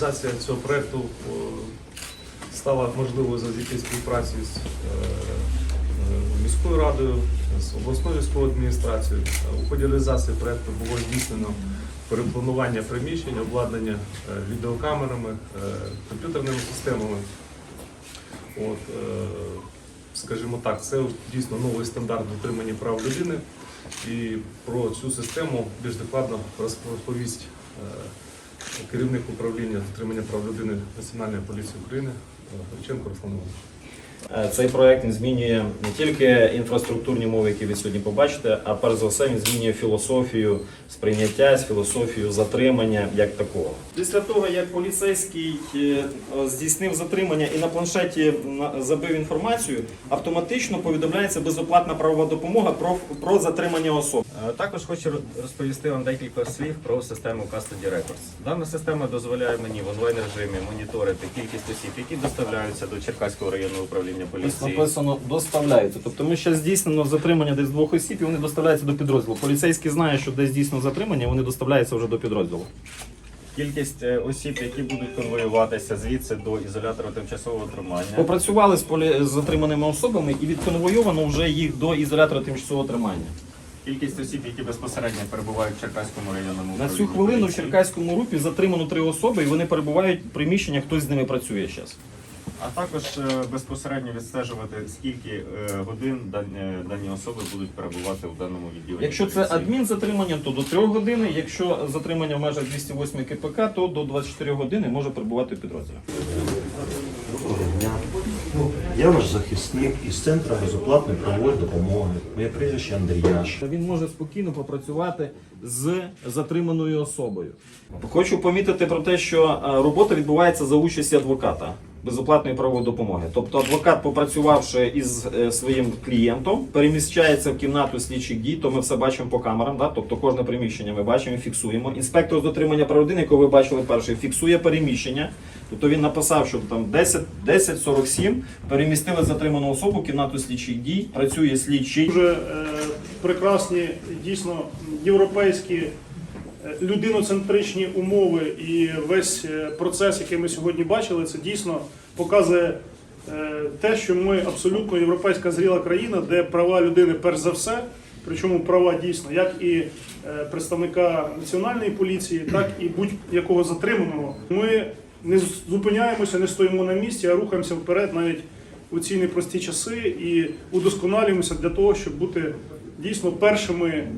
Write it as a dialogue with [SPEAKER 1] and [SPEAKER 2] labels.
[SPEAKER 1] реалізація цього проєкту е, стала можливою завдяки співпраці з е, е, міською радою, з обласною військовою адміністрацією. У ході реалізації проєкту було здійснено перепланування приміщень, обладнання відеокамерами, комп'ютерними системами. От, скажімо так, це дійсно новий стандарт дотримання прав людини. І про цю систему більш докладно розповість керівник управління дотримання прав людини Національної поліції України Греченко Руслан Іванович.
[SPEAKER 2] Е, Цей проект він змінює не тільки інфраструктурні мови, які ви сьогодні побачите, а перш за все він змінює філософію сприйняття, філософію затримання як такого. Після того, як поліцейський е, здійснив затримання і на планшеті забив інформацію, автоматично повідомляється безоплатна правова допомога про, про затримання особи.
[SPEAKER 3] Е, Також хочу розповісти вам декілька слів про систему Custody Records. Дана система дозволяє мені в онлайн режимі моніторити кількість осіб, які доставляються до Черкаського районного управління
[SPEAKER 2] Ось
[SPEAKER 3] поліції.
[SPEAKER 2] написано доставляється. Тобто ми ще здійснено затримання десь двох осіб, і вони доставляються до підрозділу. Поліцейський знає, що десь дійсно затримання, і вони доставляються вже до підрозділу.
[SPEAKER 3] Кількість е, осіб, які будуть конвоюватися звідси до ізолятора тимчасового тримання.
[SPEAKER 2] Попрацювали з, полі... з затриманими особами і відконвойовано вже їх до ізолятора тимчасового тримання.
[SPEAKER 3] Кількість осіб, які безпосередньо перебувають в Черкаському районному
[SPEAKER 2] На
[SPEAKER 3] управлінні
[SPEAKER 2] цю хвилину в
[SPEAKER 3] поліції.
[SPEAKER 2] Черкаському рупі затримано три особи, і вони перебувають в приміщеннях, хтось з ними працює зараз.
[SPEAKER 3] А також е, безпосередньо відстежувати, скільки е, годин дані, дані особи будуть перебувати в даному відділенні.
[SPEAKER 2] Якщо це адмінзатримання, то до 3 годин. Якщо затримання в межах 208 КПК, то до 24 години може перебувати в підрозділі.
[SPEAKER 4] Доброго дня. Я ваш захисник із центру безоплатної правової допомоги. Моє прізвище Андріяш.
[SPEAKER 2] Він може спокійно попрацювати з затриманою особою. Хочу помітити про те, що е, робота відбувається за участі адвоката безоплатної правової допомоги. Тобто адвокат, попрацювавши із е, своїм клієнтом, переміщається в кімнату слідчих дій, то ми все бачимо по камерам. Да? Тобто кожне приміщення ми бачимо, фіксуємо. Інспектор з дотримання прав людини, якого ви бачили перший, фіксує переміщення. Тобто він написав, що там 10 10.47 перемістили затриману особу в кімнату слідчих дій, працює слідчий.
[SPEAKER 5] дуже е, прекрасні, дійсно європейські людиноцентричні умови і весь е, процес, який ми сьогодні бачили, це дійсно показує е, те, що ми абсолютно європейська зріла країна, де права людини перш за все, причому права дійсно, як і е, представника національної поліції, так і будь-якого затриманого. Ми не зупиняємося, не стоїмо на місці, а рухаємося вперед навіть у ці непрості часи і удосконалюємося для того, щоб бути дійсно першими